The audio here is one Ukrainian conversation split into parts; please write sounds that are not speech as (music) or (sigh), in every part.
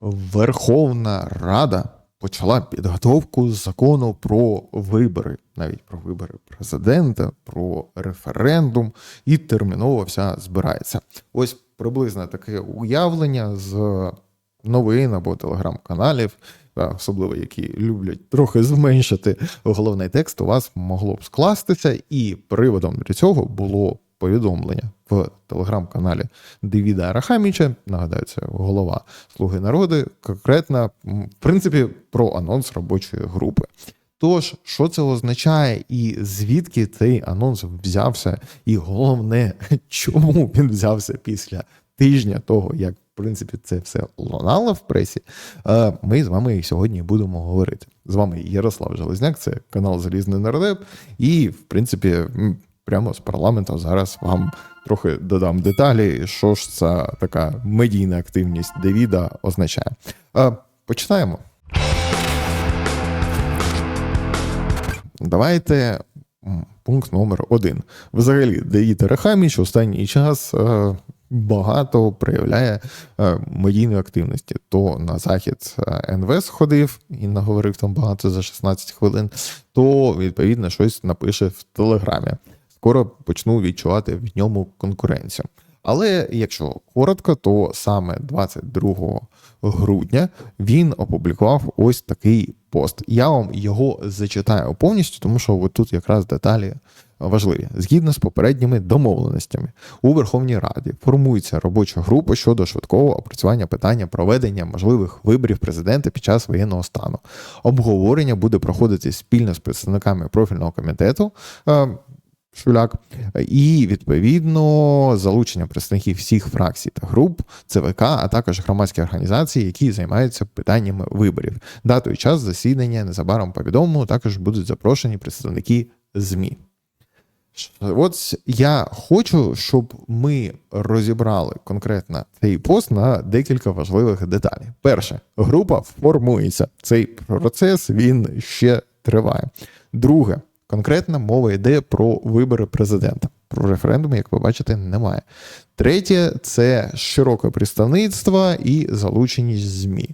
Верховна Рада почала підготовку закону про вибори, навіть про вибори президента, про референдум, і терміново вся збирається. Ось приблизно таке уявлення з новин або телеграм-каналів, особливо які люблять трохи зменшити головний текст, у вас могло б скластися, і приводом для цього було повідомлення в телеграм-каналі Девіда Арахаміча. Нагадаю, це голова Слуги народу, конкретно, в принципі, про анонс робочої групи. Тож, що це означає, і звідки цей анонс взявся, і головне, (laughs) чому він взявся після тижня того, як в принципі це все лунало в пресі. е, Ми з вами сьогодні будемо говорити. З вами Ярослав Железняк, це канал Залізний Нардеп, і в принципі, прямо з парламенту зараз вам трохи додам деталі, що ж ця така медійна активність Девіда означає. Е, Починаємо. Давайте пункт номер один. Взагалі, Давід Рахаміч останній час е, багато проявляє е, медійної активності. То на захід е, НВС ходив і наговорив там багато за 16 хвилин, то відповідно щось напише в Телеграмі. Скоро почну відчувати в ньому конкуренцію. Але якщо коротко, то саме 22 грудня він опублікував ось такий пост. Я вам його зачитаю повністю, тому що от тут якраз деталі важливі. Згідно з попередніми домовленостями, у Верховній Раді формується робоча група щодо швидкого опрацювання питання проведення можливих виборів президента під час воєнного стану. Обговорення буде проходити спільно з представниками профільного комітету. Шуляк, і відповідно залучення представників всіх фракцій та груп ЦВК, а також громадські організації, які займаються питаннями виборів. Дату і час засідання незабаром повідомлено. Також будуть запрошені представники ЗМІ. От я хочу, щоб ми розібрали конкретно цей пост на декілька важливих деталей. Перше, група формується. Цей процес він ще триває. Друге, конкретна мова йде про вибори президента. Про референдум, як ви бачите, немає. Третє це широке представництво і залученість ЗМІ.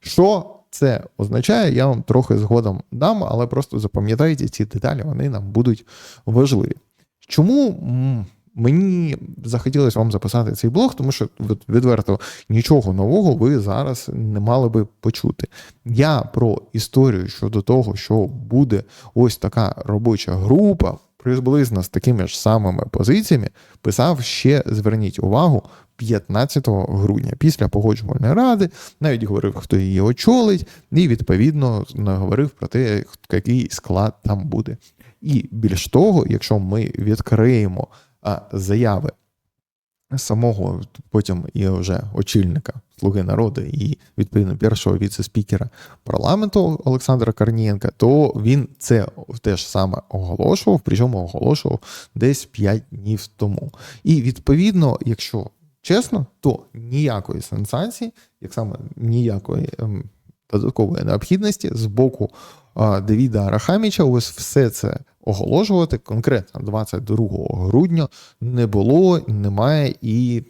Що це означає, я вам трохи згодом дам, але просто запам'ятайте ці деталі, вони нам будуть важливі. Чому мені захотілося вам записати цей блог, тому що відверто нічого нового ви зараз не мали би почути. Я про історію щодо того, що буде ось така робоча група, приблизно з такими ж самими позиціями, писав ще, зверніть увагу, 15 грудня після погоджувальної ради, навіть говорив, хто її очолить, і відповідно говорив про те, який склад там буде. І більш того, якщо ми відкриємо заяви самого потім і вже очільника Слуги народу і відповідно першого віце-спікера парламенту Олександра Корнієнка, то він це теж саме оголошував, причому оголошував десь 5 днів тому. І відповідно, якщо чесно, то ніякої сенсації, як саме ніякої ем, додаткової необхідності з боку Девіда Арахаміча, ось все це оголошувати конкретно 22 грудня не було, немає і,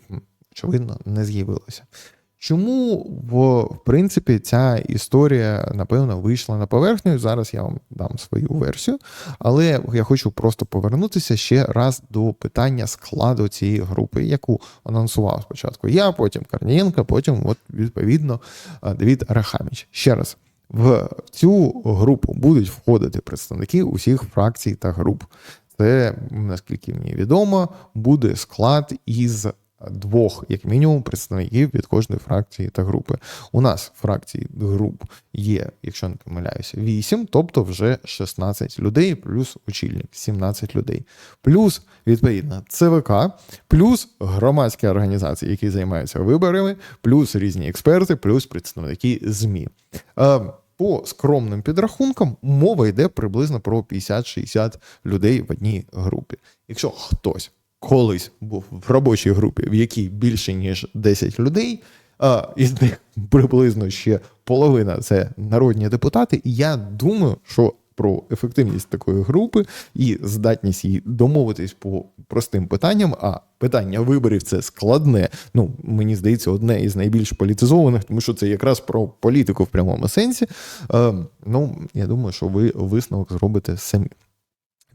очевидно, не з'явилося. Чому в, принципі ця історія напевно вийшла на поверхню? Зараз я вам дам свою версію, але я хочу просто повернутися ще раз до питання складу цієї групи, яку анонсував спочатку я, потім Корнієнко, потім, от відповідно, Давід Арахаміч. Ще раз. В цю групу будуть входити представники усіх фракцій та груп. Це, наскільки мені відомо, буде склад із двох, як мінімум, представників від кожної фракції та групи. У нас фракцій груп є, якщо не помиляюся, 8, тобто вже 16 людей, плюс очільник 17 людей. Плюс, відповідно, ЦВК, плюс громадські організації, які займаються виборами, плюс різні експерти, плюс представники ЗМІ. По скромним підрахункам мова йде приблизно про 50-60 людей в одній групі. Якщо хтось колись був в робочій групі, в якій більше ніж 10 людей, із них приблизно ще половина це народні депутати. І я думаю, що про ефективність такої групи і здатність її домовитись по простим питанням. А питання виборів це складне. Ну мені здається, одне із найбільш політизованих, тому що це якраз про політику в прямому сенсі. Е, ну я думаю, що ви висновок зробите самі.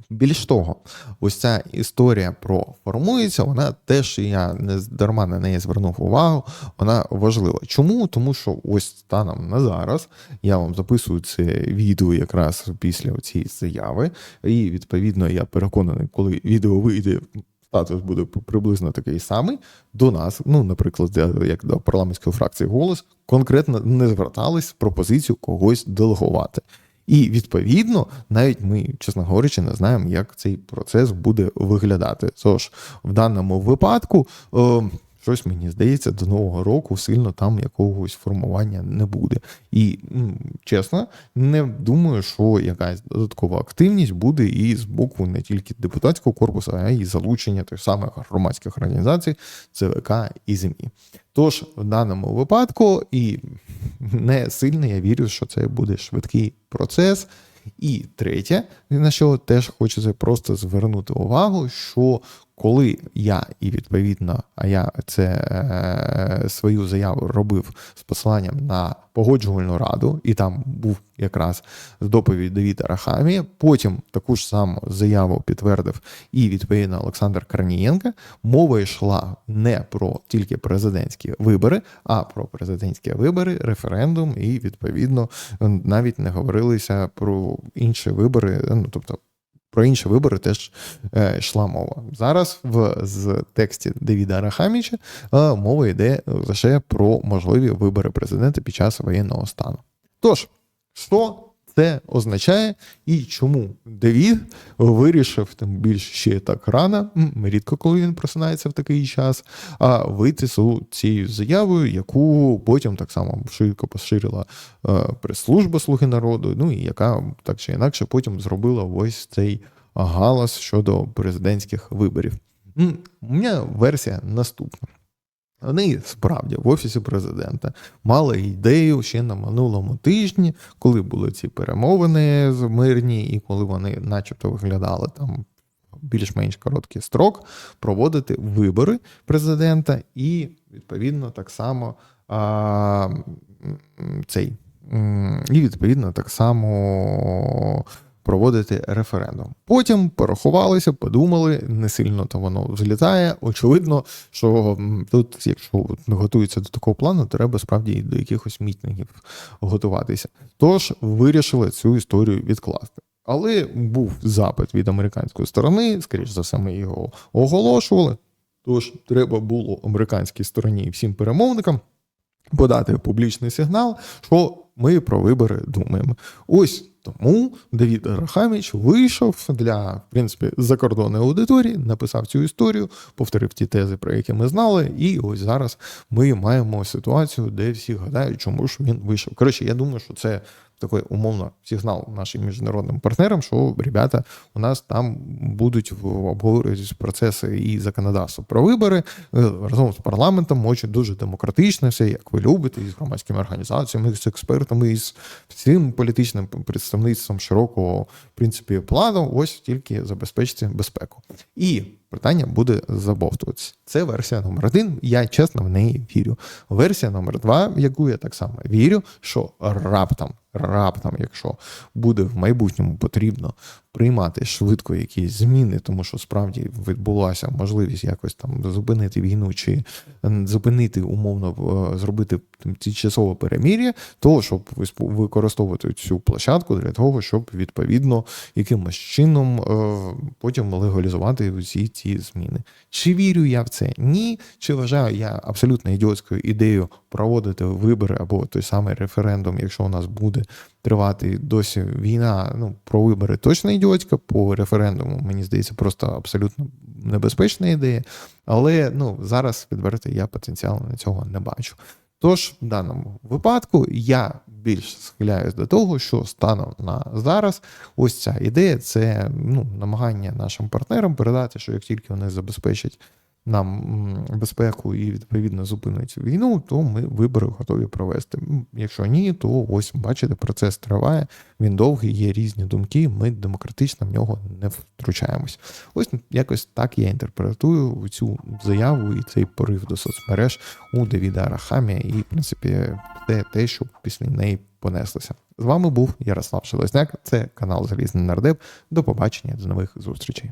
Більш того, ось ця історія про формується, вона теж я не дарма на неї звернув увагу. Вона важлива. Чому? Тому що ось станом на зараз я вам записую це відео якраз після цієї заяви, і відповідно я переконаний, коли відео вийде. Статус буде приблизно такий самий до нас. Ну, наприклад, як до парламентської фракції голос конкретно не звертались пропозицію когось делегувати. І відповідно, навіть ми, чесно говорячи, не знаємо, як цей процес буде виглядати. Тож в даному випадку. Е, Щось мені здається, до нового року сильно там якогось формування не буде. І чесно, не думаю, що якась додаткова активність буде і з боку не тільки депутатського корпусу, а й залучення тих самих громадських організацій, ЦВК і ЗМІ. Тож в даному випадку і не сильно я вірю, що це буде швидкий процес. І третє, на що теж хочеться просто звернути увагу, що коли я і відповідно, а я це е, свою заяву робив з посиланням на погоджувальну раду, і там був якраз доповідь Давіда Рахамія. Потім таку ж саму заяву підтвердив і відповідно Олександр Карнієнко. Мова йшла не про тільки президентські вибори, а про президентські вибори, референдум, і відповідно навіть не говорилися про інші вибори. Ну тобто про інші вибори теж е, йшла мова. Зараз в з тексті Девіда Арахаміча е, мова йде лише про можливі вибори президента під час воєнного стану. Тож, що це означає і чому Девід вирішив тим більш ще так рано, рідко коли він просинається в такий час, а вийти з цією заявою, яку потім так само широко поширила е, прес-служба Слуги народу, ну і яка так чи інакше потім зробила ось цей галас щодо президентських виборів. У мене версія наступна. Вони справді в офісі президента мали ідею ще на минулому тижні, коли були ці перемовини з мирні, і коли вони, начебто, виглядали там більш-менш короткий строк, проводити вибори президента, і відповідно так само а, цей і відповідно так само проводити референдум. Потім порахувалися, подумали, не сильно то воно злітає. Очевидно, що тут, якщо готуються до такого плану, треба справді до якихось мітингів готуватися. Тож вирішили цю історію відкласти. Але був запит від американської сторони, скоріш за все, ми його оголошували. Тож треба було американській стороні і всім перемовникам подати публічний сигнал, що ми про вибори думаємо. Ось тому Давід Рахаміч вийшов для в принципі закордонної аудиторії, написав цю історію, повторив ті тези, про які ми знали. І ось зараз ми маємо ситуацію, де всі гадають, чому ж він вийшов. Коротше, я думаю, що це такий умовно сигнал нашим міжнародним партнерам, що ребята у нас там будуть обговорюватися процеси і законодавство про вибори е, разом з парламентом, очі дуже демократично, все як ви любите, і з громадськими організаціями, і з експертами, і з всім політичним представництвом широкого в принципі плану. Ось тільки забезпечити безпеку. І питання буде забовтуватися. Це версія номер один. Я чесно в неї вірю. Версія номер два, в яку я так само вірю, що раптом раптом, якщо буде в майбутньому потрібно приймати швидко якісь зміни, тому що справді відбулася можливість якось там зупинити війну чи зупинити умовно е, зробити тимчасове перемір'я, то щоб використовувати цю площадку для того, щоб відповідно якимось чином е, потім легалізувати усі ці зміни. Чи вірю я в це? Ні. Чи вважаю я абсолютно ідіотською ідеєю проводити вибори або той самий референдум, якщо у нас буде тривати досі війна, ну про вибори точно ідіотська, по референдуму, мені здається, просто абсолютно небезпечна ідея. Але ну зараз відверто я потенціалу на цього не бачу. Тож, в даному випадку я більш схиляюсь до того, що станом на зараз ось ця ідея це ну, намагання нашим партнерам передати, що як тільки вони забезпечать нам безпеку і відповідно зупинить війну, то ми вибори готові провести. Якщо ні, то ось бачите, процес триває. Він довгий, є різні думки. Ми демократично в нього не втручаємось. Ось якось так я інтерпретую цю заяву і цей порив до соцмереж у Девіда Арахамія, і в принципі те, те, що після неї понеслося. З вами був Ярослав Шелезняк. Це канал Залізний Нардеп. До побачення, до нових зустрічей.